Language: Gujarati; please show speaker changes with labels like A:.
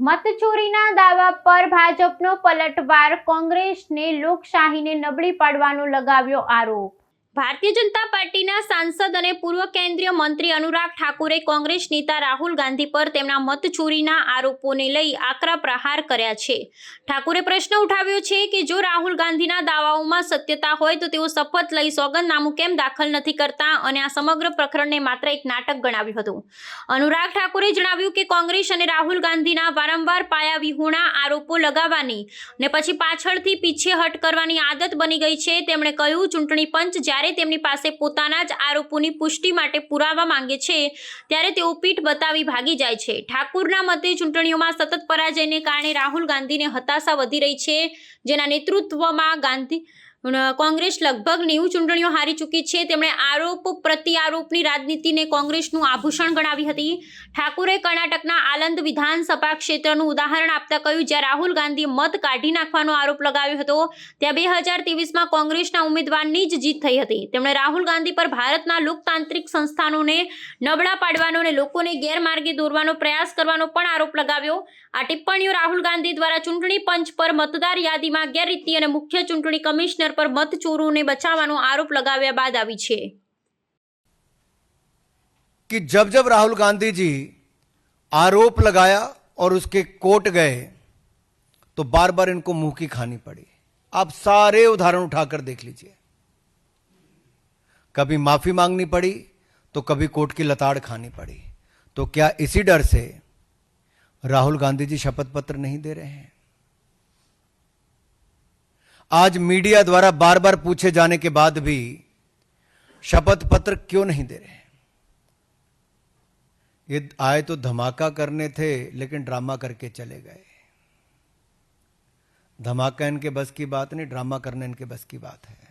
A: મતચોરીના દાવા પર ભાજપનો પલટવાર કોંગ્રેસને લોકશાહીને નબળી પાડવાનો લગાવ્યો આરોપ. ભારતીય જનતા પાર્ટીના સાંસદ અને પૂર્વ કેન્દ્રીય મંત્રી અનુરાગ ઠાકુરે કોંગ્રેસ નેતા રાહુલ ગાંધી પર તેમના મતચોરીના આરોપોને લઈ આકરા પ્રહાર કર્યા છે. ઠાકુરે પ્રશ્ન ઉઠાવ્યો છે કે જો રાહુલ ગાંધીના દાવાઓમાં સત્યતા હોય તો તેઓ શપથ લઈ સોગંદનામું કેમ દાખલ નથી કરતા? અને આ સમગ્ર પ્રકરણને માત્ર એક નાટક ગણાવ્યું હતું. અનુરાગ ઠાકુરે જણાવ્યું કે કોંગ્રેસ અને રાહુલ ગાંધીના વારંવાર પાયા વિહોણા આરોપો લગાવવાની ને પછી પાછળથી પીછેહટ કરવાની આદત બની ગઈ છે. તેમણે કહ્યું, ચૂંટણી પંચ જ્યારે તેમની પાસે પોતાના જ આરોપોની પુષ્ટિ માટે પુરાવા માંગે છે, ત્યારે તેઓ પીઠ બતાવી ભાગી જાય છે. ઠાકુરના મતે ચૂંટણીઓમાં સતત પરાજયને કારણે રાહુલ ગાંધીને હતાશા વધી રહી છે, જેના નેતૃત્વમાં ગાંધી કોંગ્રેસ લગભગ નેવું ચૂંટણીઓ હારી ચૂકી છે. તેમણે આરોપ પ્રતિ આરોપની રાજનીતિને કોંગ્રેસનું આભૂષણ ગણાવી હતી. ઠાકુરે કર્ણાટકના આલંદ વિધાનસભા ક્ષેત્રનું ઉદાહરણ આપતા કહ્યું, જ્યાં રાહુલ ગાંધીએ મત કાઢી નાખવાનો આરોપ લગાવ્યો હતો, ત્યાં બે હજાર ત્રેવીસમાં કોંગ્રેસના ઉમેદવારની જ જીત થઈ હતી. તેમણે રાહુલ ગાંધી પર ભારતના લોકતાંત્રિક સંસ્થાનોને નબળા પાડવાનો અને લોકોને ગેરમાર્ગે દોરવાનો પ્રયાસ કરવાનો પણ આરોપ લગાવ્યો. આ ટિપ્પણીઓ રાહુલ ગાંધી દ્વારા ચૂંટણી પંચ પર મતદાર યાદીમાં ગેરરીતિ અને મુખ્ય ચૂંટણી કમિશનર પર મતચોરોને બચાવવાનો આરોપ લગાવ્યા બાદ આવી છે
B: कि जब जब राहुल गांधी जी आरोप लगाया और उसके कोर्ट गए तो बार बार इनको मुंह की खानी पड़ी आप सारे उदाहरण उठाकर देख लीजिए कभी माफी मांगनी पड़ी तो कभी कोर्ट की लताड़ खानी पड़ी तो क्या इसी डर से राहुल गांधी जी शपथ पत्र नहीं दे रहे हैं आज मीडिया द्वारा बार बार पूछे जाने के बाद भी शपथ पत्र क्यों नहीं दे रहे? ये आए तो धमाका करने थे, लेकिन ड्रामा करके चले गए। धमाका इनके बस की बात नहीं, ड्रामा करने इनके बस की बात है।